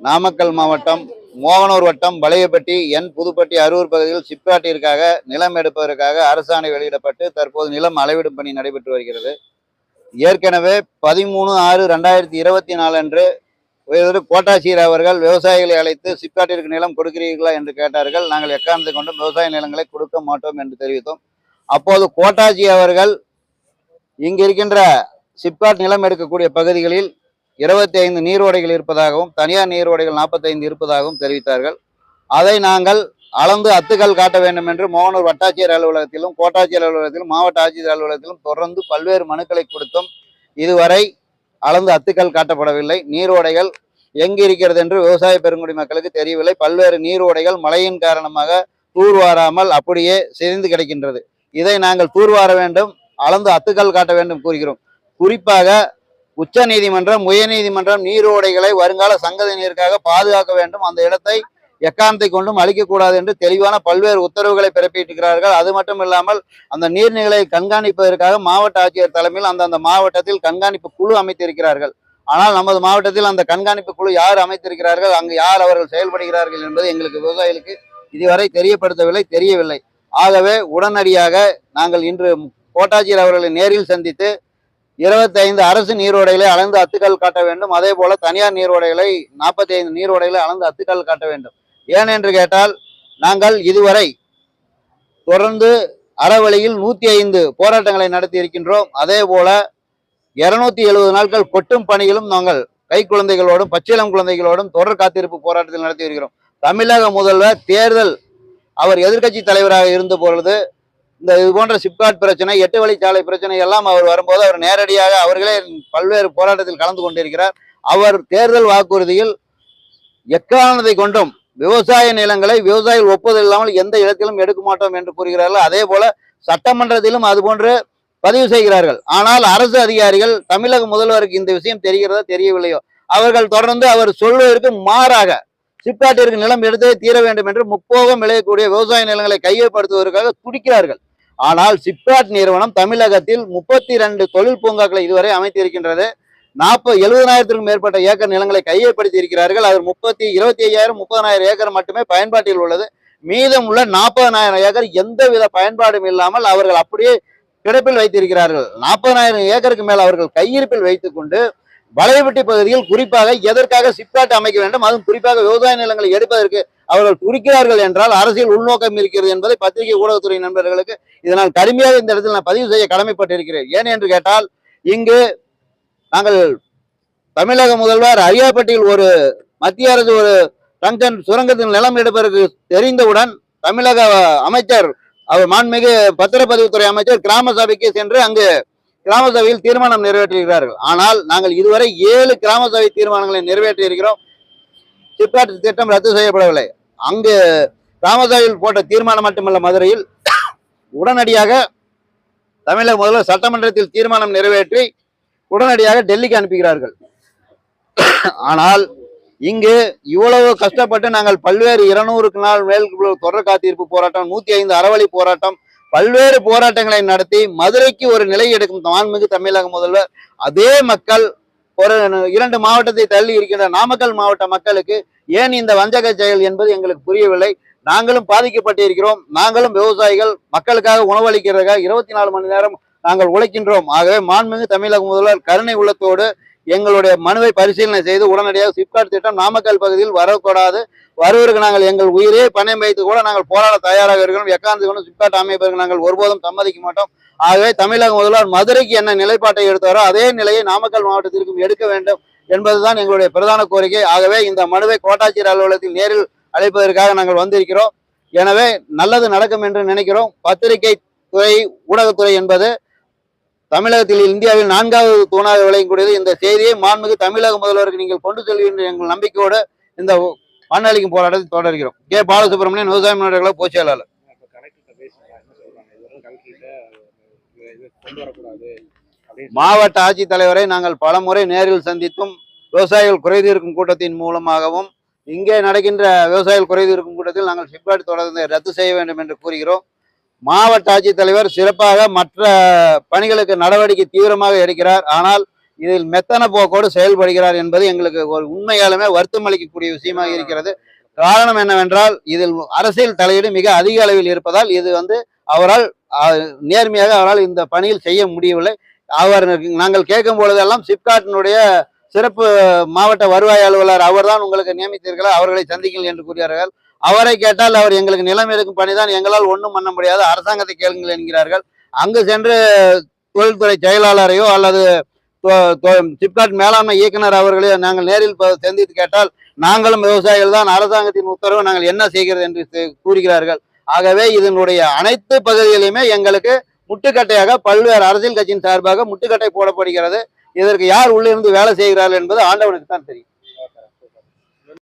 நாமக்கல் மாவட்டம் மோகனூர் வட்டம் பழையப்பட்டி என் புதுப்பட்டி அரூர் பகுதியில் சிப்பாட்டிற்காக நிலம் எடுப்பதற்காக அரசாணை வெளியிடப்பட்டு தற்போது நிலம் அளவிடும் பணி நடைபெற்று வருகிறது. ஏற்கனவே பதிமூணு ஆறு ரெண்டாயிரத்தி இருபத்தி நாலு அன்று உயர்திரு கோட்டாசியர் அவர்கள் விவசாயிகளை அழைத்து சிப்காட்டிற்கு நிலம் கொடுக்கிறீர்களா என்று கேட்டார்கள். நாங்கள் எக்காரணத்தை கொண்டும் விவசாய நிலங்களை கொடுக்க மாட்டோம் என்று தெரிவித்தோம். அப்போது கோட்டாசி அவர்கள் இங்கு இருக்கின்ற சிப்காட் நிலம் எடுக்கக்கூடிய பகுதிகளில் இருபத்தி ஐந்து நீரோடைகள் இருப்பதாகவும் தனியார் நீரோடைகள் நாற்பத்தைந்து இருப்பதாகவும் தெரிவித்தார்கள். அதை நாங்கள் அளந்து அத்துக்கள் காட்ட வேண்டும் என்று மோகனூர் வட்டாட்சியர் அலுவலகத்திலும் கோட்டாட்சியர் அலுவலகத்திலும் மாவட்ட ஆட்சியர் அலுவலகத்திலும் தொடர்ந்து பல்வேறு மனுக்களை கொடுத்தும் இதுவரை அளந்து அத்துக்கள் காட்டப்படவில்லை. நீரோடைகள் எங்கு இருக்கிறது என்று விவசாய பெருங்குடி மக்களுக்கு தெரியவில்லை. பல்வேறு நீரோடைகள் மழையின் காரணமாக தூர்வாராமல் அப்படியே சிதைந்து கிடக்கின்றது. இதை நாங்கள் தூர்வார வேண்டும் அளந்து அத்துக்கள் காட்ட வேண்டும் கூறுகிறோம். குறிப்பாக உச்ச நீதிமன்றம் உயர்நீதிமன்றம் நீரோடைகளை வருங்கால சங்கதியினருக்காக பாதுகாக்க வேண்டும். அந்த இடத்தை எக்காரணத்தை கொண்டும் அழிக்கக்கூடாது என்று தெளிவான பல்வேறு உத்தரவுகளை பிறப்பிட்டிருக்கிறார்கள் அது மட்டும் இல்லாமல் அந்த நீர்நிலையை கண்காணிப்பதற்காக மாவட்ட ஆட்சியர் தலைமையில் அந்தந்த மாவட்டத்தில் கண்காணிப்பு குழு அமைத்திருக்கிறார்கள். ஆனால் நமது மாவட்டத்தில் அந்த கண்காணிப்பு குழு யார் அமைத்திருக்கிறார்கள்? அங்கு யார் அவர்கள் செயல்படுகிறார்கள் என்பது எங்களுக்கு விவசாயிகளுக்கு இதுவரை தெரியப்படுத்தவில்லை தெரியவில்லை. ஆகவே உடனடியாக நாங்கள் இன்று கோட்டாட்சியர் அவர்களை நேரில் சந்தித்து இருபத்தி ஐந்து அரசு நீரோடைகளை அளந்து அத்துக்கள் காட்ட வேண்டும். அதே போல தனியார் நீரோடைகளை நாற்பத்தி ஐந்து நீரோடைகளை அளந்து அத்துக்கள் காட்ட வேண்டும். ஏன் என்று கேட்டால் நாங்கள் இதுவரை தொடர்ந்து அறவழியில் நூத்தி ஐந்து போராட்டங்களை நடத்தி இருக்கின்றோம் அதே போல இருநூத்தி எழுபது நாட்கள் கொட்டும் பணிகளும் நாங்கள் கை குழந்தைகளோடும் பச்சிளம் குழந்தைகளோடும் தொடர் காத்திருப்பு போராட்டத்தில் நடத்தி வருகிறோம் தமிழக முதல்வர் தேர்தல் அவர் எதிர்க்கட்சி தலைவராக இருந்த பொழுது இந்த இது போன்ற சிப்காட் பிரச்சனை எட்டு வழிச்சாலை பிரச்சனை எல்லாம் அவர் வரும்போது அவர் நேரடியாக அவர்களே பல்வேறு போராட்டத்தில் கலந்து கொண்டிருக்கிறார். அவர் தேர்தல் வாக்குறுதியில் எக்காரணத்தை கொண்டும் விவசாய நிலங்களை விவசாயிகள் ஒப்புதல் இல்லாமல் எந்த இடத்திலும் எடுக்க மாட்டோம் என்று கூறுகிறார்கள். அதே போல சட்டமன்றத்திலும் அதுபோன்று பதிவு செய்கிறார்கள். ஆனால் அரசு அதிகாரிகள் தமிழக முதல்வருக்கு இந்த விஷயம் தெரிகிறதா தெரியவில்லையோ? அவர்கள் தொடர்ந்து அவர் சொல்வதற்கு மாறாக சிப்காட்டிற்கு நிலம் எடுத்தே தீர வேண்டும் என்று முப்போகம் விளையக்கூடிய விவசாய நிலங்களை கையப்படுத்துவதற்காக துடிக்கிறார்கள். ஆனால் சிப்காட் நிறுவனம் தமிழகத்தில் முப்பத்தி ரெண்டு தொழில் பூங்காக்களை இதுவரை அமைத்திருக்கின்றது. நாற்பது எழுபதாயிரத்திற்கும் மேற்பட்ட ஏக்கர் நிலங்களை கையப்படுத்தி இருக்கிறார்கள் அதில் முப்பத்தி இருபத்தி ஐயாயிரம் முப்பதனாயிரம் ஏக்கர் மட்டுமே பயன்பாட்டில் உள்ளது. மீதம் உள்ள நாற்பதனாயிரம் ஏக்கர் எந்தவித பயன்பாடும் இல்லாமல் அவர்கள் அப்படியே கிடப்பில் வைத்திருக்கிறார்கள். நாற்பதனாயிரம் ஏக்கருக்கு மேல் அவர்கள் கையிருப்பில் வைத்துக்கொண்டு வளைவெட்டி பகுதியில் குறிப்பாக எதற்காக சிப்காட் அமைக்க வேண்டும்? அதுவும் குறிப்பாக விவசாய நிலங்களை எடுப்பதற்கு அவர்கள் குறிக்கிறார்கள் என்றால் அரசியல் உள்நோக்கம் இருக்கிறது என்பதை பத்திரிகை ஊடகத்துறை நண்பர்களுக்கு இதனால் கடுமையாக இந்த இடத்தில் நான் பதிவு செய்ய கடமைப்பட்டிருக்கிறேன். ஏன் என்று கேட்டால் இங்கு நாங்கள் தமிழக முதல்வர் அரியாப்பட்டியில் ஒரு மத்திய அரசு ஒரு டங்கன் சுரங்கத்தின் நிலம் எடுப்பதற்கு தெரிந்தவுடன் தமிழக அமைச்சர் அவர் மாண்மிகு பத்திரப்பதிவுத்துறை அமைச்சர் கிராம சபைக்கு சென்று அங்கு கிராம சபையில் தீர்மானம் நிறைவேற்றியிருக்கிறார்கள். ஆனால் நாங்கள் இதுவரை ஏழு கிராம சபை தீர்மானங்களை நிறைவேற்றி இருக்கிறோம் சிப்காட் திட்டம் ரத்து செய்யப்படவில்லை. அங்கு கிராம போட்ட தீர்மானம் மட்டுமல்ல மதுரையில். உடனடியாக தமிழக முதல்வர் சட்டமன்றத்தில் தீர்மானம் நிறைவேற்றி உடனடியாக டெல்லிக்கு அனுப்புகிறார்கள் ஆனால் இங்கு இவ்வளவு கஷ்டப்பட்டு நாங்கள் பல்வேறு இருநூறுக்கு நாள் மேல் தொடர் காத்திருப்பு போராட்டம் நூத்தி ஐந்து அறவழி போராட்டம் பல்வேறு போராட்டங்களை நடத்தி மதுரைக்கு ஒரு நிலை எடுக்கும் மாண்புமிகு தமிழக முதல்வர். அதே மக்கள் ஒரு இரண்டு மாவட்டத்தை தள்ளி இருக்கின்ற நாமக்கல் மாவட்ட மக்களுக்கு ஏன் இந்த வஞ்சக செயல் என்பது எங்களுக்கு புரியவில்லை? நாங்களும் பாதிக்கப்பட்டு இருக்கிறோம் நாங்களும் விவசாயிகள். மக்களுக்காக உணவளிக்கிறதுக்காக இருபத்தி நாலு மணி நேரம் நாங்கள் உழைக்கின்றோம். ஆகவே மாண்புமிகு தமிழக முதல்வர் கருணை உள்ளத்தோடு எங்களுடைய மனுவை பரிசீலனை செய்து உடனடியாக சிப்காட் திட்டம் நாமக்கல் பகுதியில் வரக்கூடாது. வருவதற்கு நாங்கள் எங்கள் உயிரே பணம் வைத்து கூட நாங்கள் போராட தயாராக இருக்கிறோம். எக்காந்து கொண்டு சிப்காட் அமைப்பதற்கு நாங்கள் ஒருபோதும் சம்மதிக்க மாட்டோம். ஆகவே தமிழக முதல்வர் மதுரைக்கு என்ன நிலைப்பாட்டை எடுத்தாரோ அதே நிலையை நாமக்கல் மாவட்டத்திற்கும் எடுக்க வேண்டும். என்பதுதான் எங்களுடைய பிரதான கோரிக்கை. ஆகவே இந்த மனுவை கோட்டாட்சியர் அலுவலகத்தில் நேரில் அழைப்பதற்காக நாங்கள் வந்திருக்கிறோம். எனவே நல்லது நடக்கும் என்று நினைக்கிறோம். பத்திரிகை துறை ஊடகத்துறை என்பது தமிழகத்தில் இந்தியாவில் நான்காவது தூணாக விளையக்கூடியது இந்த செய்தியை மாண்புமிகு தமிழக முதல்வருக்கு நீங்கள் கொண்டு செல்கின்ற எங்கள் நம்பிக்கையோடு இந்த மண்ணளிக்கும் போராட்டத்தை தொடர்கிறோம். கே. பாலசுப்ரமணியன் விவசாய முன்னேற்ற பொதுச் செயலாளர் மாவட்ட ஆட்சித்தலைவரை நாங்கள் பலமுறை நேரில் சந்தித்தும் விவசாயிகள் குறைதீர்க்கும் கூட்டத்தின் மூலமாகவும் இங்கே நடக்கின்ற விவசாயிகள் குறைதீர்க்கும் கூட்டத்தில் நாங்கள் சிப்காட் தொடர்ந்து ரத்து செய்ய வேண்டும் என்று கூறுகிறோம். மாவட்ட ஆட்சித்தலைவர் சிறப்பாக மற்ற பணிகளுக்கு நடவடிக்கை தீவிரமாக எடுக்கிறார். ஆனால் இதில் மெத்தன போக்கோடு செயல்படுகிறார் என்பது எங்களுக்கு ஒரு உண்மையாலுமே வருத்தம் அளிக்கக்கூடிய விஷயமாக இருக்கிறது. காரணம் என்னவென்றால் இதில் அரசியல் தலையீடு மிக அதிக அளவில் இருப்பதால் இது வந்து அவரால் நேர்மையாக அவரால் இந்த பணியில் செய்ய முடியவில்லை. அவர் நாங்கள் கேட்கும் பொழுதெல்லாம் சிப்காட்டினுடைய சிறப்பு மாவட்ட வருவாய் அலுவலர் அவர்தான் உங்களுக்கு நியமித்தீர்களா? அவர்களை சந்திக்கல் என்று கூறுகிறார்கள் அவரை கேட்டால் அவர் எங்களுக்கு நிலம் எடுக்கும் பணிதான் எங்களால் ஒன்றும் பண்ண முடியாது. அரசாங்கத்தை கேளுங்கள் என்கிறார்கள். அங்கு சென்று தொழில்துறை செயலாளரையோ அல்லது தொ- சிப்காட் மேலாண்மை இயக்குனர் அவர்களையோ நாங்கள் நேரில் சந்தித்து கேட்டால் நாங்களும் விவசாயிகள் தான் அரசாங்கத்தின் உத்தரவு நாங்கள் என்ன செய்கிறது என்று கூறுகிறார்கள். ஆகவே இதனுடைய அனைத்து பகுதிகளையுமே எங்களுக்கு முட்டுக்கட்டையாக பல்வேறு அரசியல் கட்சியின் சார்பாக முட்டுக்கட்டை போடப்படுகிறது. இதற்கு யார் உள்ளிருந்து வேலை செய்கிறார்கள் என்பது ஆண்டவனுக்கு தான் தெரியும்.